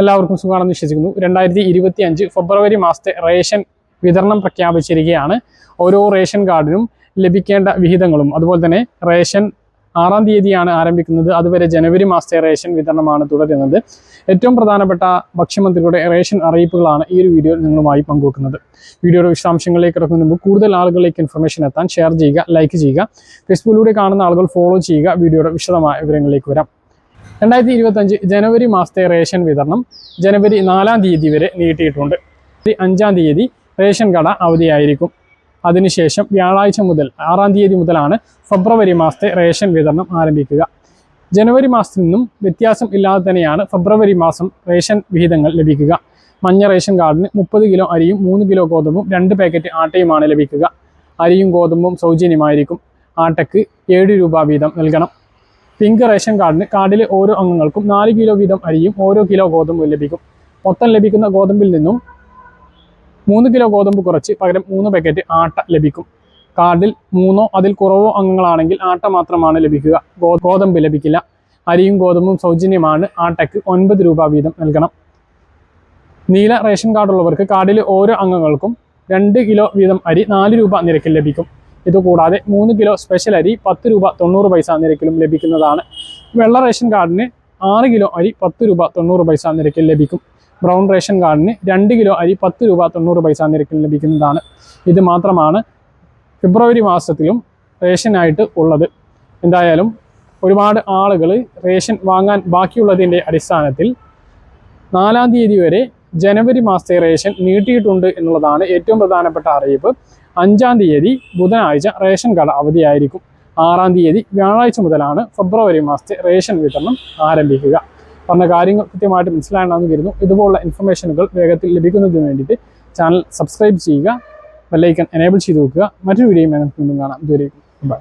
എല്ലാവർക്കും സുഖമാണെന്ന് വിശ്വസിക്കുന്നു. രണ്ടായിരത്തി ഇരുപത്തി അഞ്ച് ഫെബ്രുവരി മാസത്തെ റേഷൻ വിതരണം പ്രഖ്യാപിച്ചിരിക്കുകയാണ്. ഓരോ റേഷൻ കാർഡിനും ലഭിക്കേണ്ട വിഹിതങ്ങളും അതുപോലെ തന്നെ റേഷൻ ആറാം തീയതിയാണ് ആരംഭിക്കുന്നത്. അതുവരെ ജനുവരി മാസത്തെ റേഷൻ വിതരണമാണ് തുടരുന്നത്. ഏറ്റവും പ്രധാനപ്പെട്ട ഭക്ഷ്യമന്ത്രിയുടെ റേഷൻ അറിയിപ്പുകളാണ് ഈ ഒരു വീഡിയോയിൽ നിങ്ങളുമായി പങ്കുവെക്കുന്നത്. വീഡിയോയുടെ വിശദാംശങ്ങളിലേക്ക് ഇറക്കുന്നതിന് മുമ്പ് കൂടുതൽ ആളുകളിലേക്ക് ഇൻഫർമേഷൻ എത്താൻ ഷെയർ ചെയ്യുക ലൈക്ക് ചെയ്യുക. ഫേസ്ബുക്കിലൂടെ കാണുന്ന ആളുകൾ ഫോളോ ചെയ്യുക. വീഡിയോയുടെ വിശദമായ വിവരങ്ങളിലേക്ക് വരാം. രണ്ടായിരത്തി ഇരുപത്തഞ്ച് ജനുവരി മാസത്തെ റേഷൻ വിതരണം ജനുവരി നാലാം തീയതി വരെ നീട്ടിയിട്ടുണ്ട്. അഞ്ചാം തീയതി റേഷൻ കട അവധിയായിരിക്കും. അതിനുശേഷം വ്യാഴാഴ്ച മുതൽ ആറാം തീയതി മുതലാണ് ഫെബ്രുവരി മാസത്തെ റേഷൻ വിതരണം ആരംഭിക്കുക. ജനുവരി മാസത്തിൽ നിന്നും വ്യത്യാസം ഇല്ലാതെ തന്നെയാണ് ഫെബ്രുവരി മാസം റേഷൻ വിഹിതങ്ങൾ ലഭിക്കുക. മഞ്ഞ റേഷൻ കാർഡിന് മുപ്പത് കിലോ അരിയും മൂന്ന് കിലോ ഗോതമ്പും രണ്ട് പാക്കറ്റ് ആട്ടയുമാണ് ലഭിക്കുക. അരിയും ഗോതമ്പും സൗജന്യമായിരിക്കും. ആട്ടയ്ക്ക് ഏഴ് രൂപ വീതം നൽകണം. പിങ്ക് റേഷൻ കാർഡിന് കാർഡിലെ ഓരോ അംഗങ്ങൾക്കും നാല് കിലോ വീതം അരിയും ഓരോ കിലോ ഗോതമ്പും ലഭിക്കും. മൊത്തം ലഭിക്കുന്ന ഗോതമ്പിൽ നിന്നും മൂന്ന് കിലോ ഗോതമ്പ് കുറച്ച് പകരം മൂന്ന് പാക്കറ്റ് ആട്ട ലഭിക്കും. കാർഡിൽ മൂന്നോ അതിൽ കുറവോ അംഗങ്ങളാണെങ്കിൽ ആട്ട മാത്രമാണ് ലഭിക്കുക. ഗോതമ്പ് ലഭിക്കില്ല. അരിയും ഗോതമ്പും സൗജന്യമാണ്. ആട്ടയ്ക്ക് ഒൻപത് രൂപ വീതം നൽകണം. നീല റേഷൻ കാർഡുള്ളവർക്ക് കാർഡിലെ ഓരോ അംഗങ്ങൾക്കും രണ്ട് കിലോ വീതം അരി നാല് രൂപ നിരക്കിൽ ലഭിക്കും. ഇതുകൂടാതെ മൂന്ന് കിലോ സ്പെഷ്യൽ അരി പത്ത് രൂപ തൊണ്ണൂറ് പൈസ നിരക്കിലും ലഭിക്കുന്നതാണ്. വെള്ള റേഷൻ കാർഡിന് ആറ് കിലോ അരി പത്ത് രൂപ തൊണ്ണൂറ് പൈസ നിരക്കിൽ ലഭിക്കും. ബ്രൗൺ റേഷൻ കാർഡിന് രണ്ട് കിലോ അരി പത്ത് രൂപ തൊണ്ണൂറ് പൈസ നിരക്കിൽ ലഭിക്കുന്നതാണ്. ഇത് മാത്രമാണ് ഫെബ്രുവരി മാസത്തിലും റേഷനായിട്ട് ഉള്ളത്. എന്തായാലും ഒരുപാട് ആളുകൾ റേഷൻ വാങ്ങാൻ ബാക്കിയുള്ളതിന്റെ അടിസ്ഥാനത്തിൽ നാലാം തീയതി വരെ ജനുവരി മാസത്തെ റേഷൻ നീട്ടിയിട്ടുണ്ട് എന്നുള്ളതാണ് ഏറ്റവും പ്രധാനപ്പെട്ട അറിയിപ്പ്. അഞ്ചാം തീയതി ബുധനാഴ്ച റേഷൻ കട അവധിയായിരിക്കും. ആറാം തീയതി വ്യാഴാഴ്ച മുതലാണ് ഫെബ്രുവരി മാസത്തെ റേഷൻ വിതരണം ആരംഭിക്കുക. പറഞ്ഞ കാര്യങ്ങൾ കൃത്യമായിട്ട് മനസ്സിലാകണമെന്ന് ഇതുപോലുള്ള ഇൻഫർമേഷനുകൾ വേഗത്തിൽ ലഭിക്കുന്നതിന് വേണ്ടിയിട്ട് ചാനൽ സബ്സ്ക്രൈബ് ചെയ്യുക ബെല്ലൈക്കൺ എനേബിൾ ചെയ്ത് വെക്കുക. മറ്റൊരു വീഡിയോയും ഞങ്ങൾക്ക് വീണ്ടും കാണാം. ഇതുവരെയും ബൈ